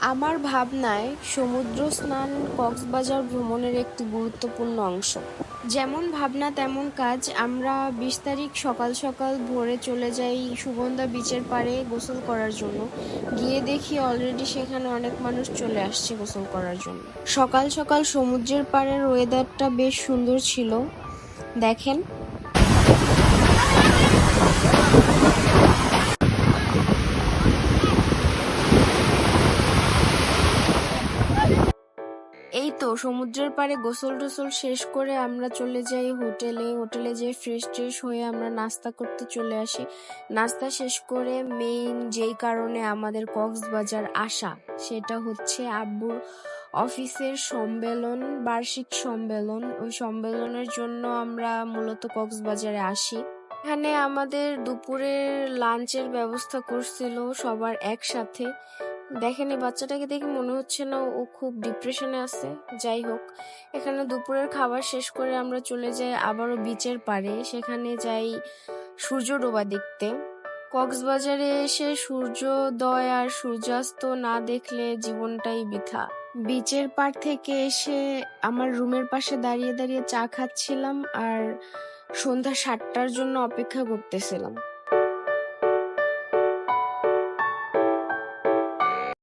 আমার ভাবনায় সমুদ্র স্নান কক্সবাজার ভ্রমণের একটি গুরুত্বপূর্ণ অংশ। যেমন ভাবনা, তেমন কাজ। আমরা বিশ তারিখ সকাল সকাল ভোরে চলে যাই সুগন্ধা বিচের পাড়ে গোসল করার জন্য। গিয়ে দেখি অলরেডি সেখানে অনেক মানুষ চলে আসছে গোসল করার জন্য। সকাল সকাল সমুদ্রের পাড়ের ওয়েদারটা বেশ সুন্দর ছিল। দেখেন সমুদ্রের পাড়ে গোসল টোসল শেষ করে আমরা চলে যাই হোটেলে। হোটেলে যেয়ে ফ্রেশ ট্রেশ হয়ে আমরা নাস্তা করতে চলে আসি। নাস্তা শেষ করে মেইন যেই কারণে আমাদের কক্সবাজার আসা, সেটা হচ্ছে আব্বুর অফিসের সম্মেলন, বার্ষিক সম্মেলন। ওই সম্মেলনের জন্য আমরা মূলত কক্সবাজারে আসি। এখানে আমাদের দুপুরের লাঞ্চের ব্যবস্থা করছিল সবার একসাথে। দেখেন এই বাচ্চাটাকে দেখে মনে হচ্ছে না ও খুব ডিপ্রেশনে আছে। যাই হোক, এখানে দুপুরের খাবার শেষ করে আমরা চলে যাই আবারও বিচের পাড়ে। সেখানে যাই সূর্য ডোবা দেখতে। কক্সবাজারে এসে সূর্যোদয় আর সূর্যাস্ত না দেখলে জীবনটাই বৃথা। বিচের পাড় থেকে এসে আমার রুমের পাশে দাঁড়িয়ে দাঁড়িয়ে চা খাচ্ছিলাম আর সন্ধ্যা সাতটার জন্য অপেক্ষা করতেছিলাম।